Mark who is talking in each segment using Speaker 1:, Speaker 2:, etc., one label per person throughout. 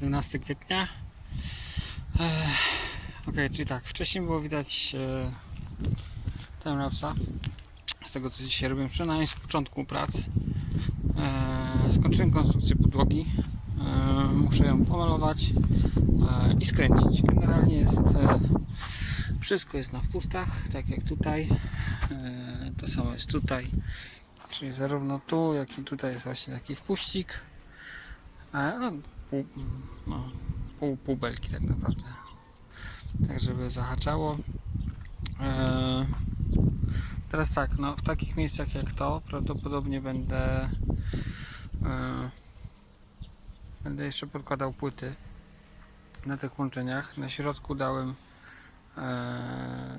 Speaker 1: 17 kwietnia. Ok, czyli tak, wcześniej było widać e, timelapsa z tego co dzisiaj robię, przynajmniej z początku prac. E, skończyłem konstrukcję podłogi. E, muszę ją pomalować i skręcić. Generalnie jest wszystko jest na wpustach, tak jak tutaj. To samo jest tutaj. Czyli zarówno tu, jak i tutaj jest właśnie taki wpuścik. No, pół, no, pół, pół belki tak naprawdę. Tak, żeby zahaczało. E, teraz tak, no, w takich miejscach jak to prawdopodobnie będę e, będę jeszcze podkładał płyty na tych łączeniach. Na środku dałem e,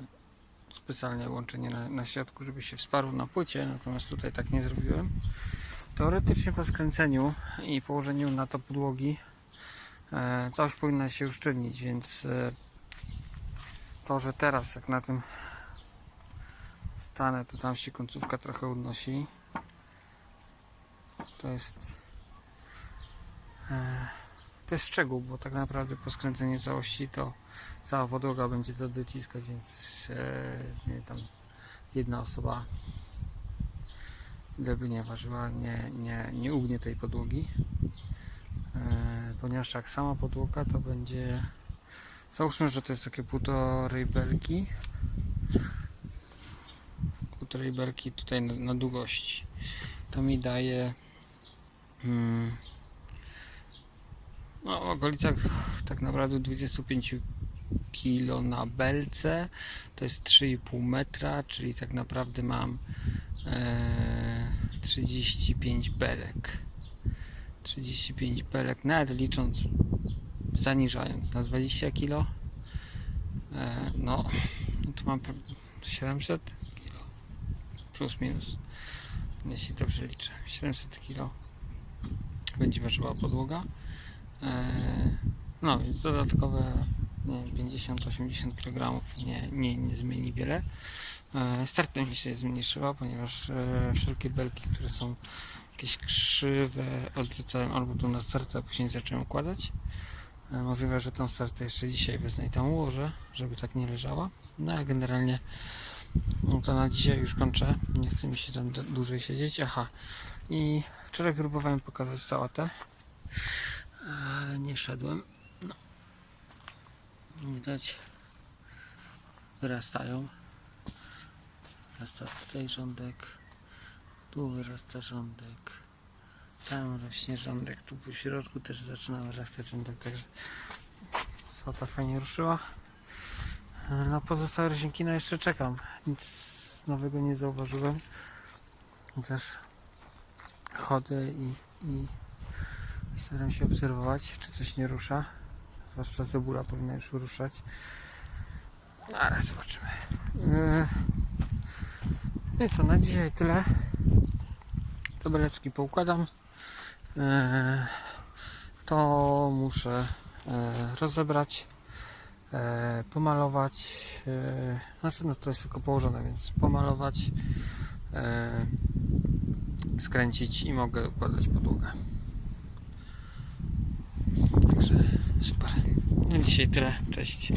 Speaker 1: specjalnie łączenie na, na środku, żeby się wsparło na płycie, natomiast tutaj tak nie zrobiłem. Teoretycznie po skręceniu i położeniu na to podłogi e, całość powinna się uszczelnić, więc e, to, że teraz jak na tym stanę, to tam się końcówka trochę unosi. To jest e, to jest szczegół, bo tak naprawdę po skręceniu całości to cała podłoga będzie to dociskać, więc nie tam jedna osoba nie ważyła, nie, nie, nie ugnie tej podłogi. E, ponieważ jak sama podłoga to będzie załóżmy, że to jest takie półtorej belki. Półtorej belki tutaj na, na długości. To mi daje mm, no, w okolicach tak naprawdę 25 kilo na belce. To jest 3,5 metra czyli tak naprawdę mam 35 belek. 35 belek nawet licząc zaniżając. Na 20 kilo. E, no, to mam pra- 700 kilo. Plus minus. Jeśli dobrze liczę. 700 kilo. Będzie ważyła podłoga. E, no więc dodatkowe 50-80 kg nie, nie, nie zmieni wiele e, startem mi się zmniejszyła ponieważ e, wszelkie belki które są jakieś krzywe odrzucałem albo tu na starce a później zacząłem układać E, Możliwe, że tą startę jeszcze dzisiaj wezmę i tam ułożę, żeby tak nie leżała. No ale generalnie no to na dzisiaj już kończę. Nie chce mi się tam dłużej siedzieć. Aha. I wczoraj próbowałem pokazać sałatę, ale nie szedłem. Widać wyrastają. Wyrasta tutaj rządek. Tu wyrasta rządek. Tam rośnie rządek, tu po środku też zaczyna wyrastać rządek, także sałata fajnie ruszyła. Na pozostałe roślinki no jeszcze czekam. Nic nowego nie zauważyłem. Też chodzę i, i staram się obserwować, czy coś nie rusza. Zwłaszcza cebula powinna już ruszać. No ale zobaczymy. No i co, na dzisiaj tyle. Tabeleczki poukładam. E, to muszę e, rozebrać, pomalować. Znaczy, no to jest tylko położone, więc pomalować, skręcić i mogę układać podłogę. Także super. No dzisiaj tyle. Cześć.